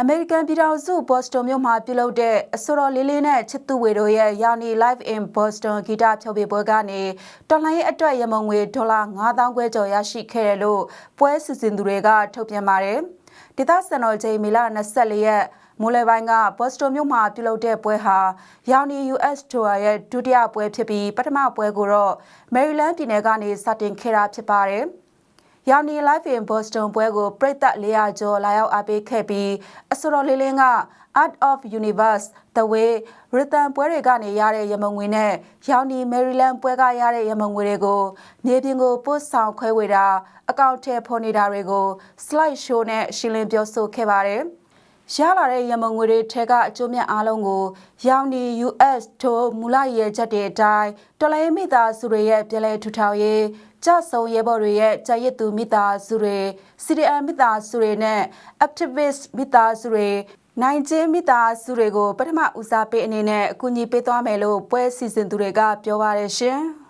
အမေရိကန်ပြည်ထောင်စုဘော့စတွန်မြို့မှာပြုလုပ်တဲ့အဆိုတော်လေးလေးနဲ့ချစ်သူဝေတို့ရဲ့ယာနီ Live in Boston ဂီတဖျော်ဖြေပွဲကနေတော်လိုင်းရဲ့အတွက်ရမုံငွေဒေါ်လာ9000ခွဲကျော်ရရှိခဲ့တယ်လို့ပွဲစီစဉ်သူတွေကထုတ်ပြန်ပါတယ်။ဒေသစံတော်ချိန်မေလ24ရက်မိုးလေပိုင်းကဘော့စတွန်မြို့မှာပြုလုပ်တဲ့ပွဲဟာယာနီ US Tour ရဲ့ဒုတိယပွဲဖြစ်ပြီးပထမပွဲကိုတော့ Maryland ပြည်နယ်ကနေစတင်ခဲ့တာဖြစ်ပါတယ်။ ရောင်နီ Live in Boston ပွဲကိုပရိသတ်400ကျော်လာရောက်အားပေးခဲ့ပြီးအဆိုတော်လေးလင်းက Art of Universe The Way Rhythm ပွဲတွေကနေရတဲ့ရမုံငွေနဲ့ရောင်နီ Maryland ပွဲကရတဲ့ရမုံငွေတွေကိုနေပြင်ကိုပို့ဆောင်ခွဲဝေတာအကောင့်ထဲဖော်နေတာတွေကို slide show နဲ့ရှင်းလင်းပြောဆိုခဲ့ပါတယ်။ ရလာတဲ့ရမုံငွေတွေထဲကအကျိုးမြတ်အားလုံးကိုရောင်နီ US ထိုမူလရည်ချက်တွေအတိုင်းတော်လိုင်းမိသားစုတွေရဲ့ပြည်လဲထူထောင်ရေးကြဆုံရဲဘော်တွေရဲ့ကြာရစ်သူမိသားစုတွေ CDM မိသားစုတွေနဲ့ activist မိသားစုတွေနိုင်ကျင်းမိသားစုတွေကိုပထမဦးစားပေးအနေနဲ့အကူအညီပေးသွားမယ်လို့ပွဲစီစဉ်သူတွေကပြောပါရရှင်။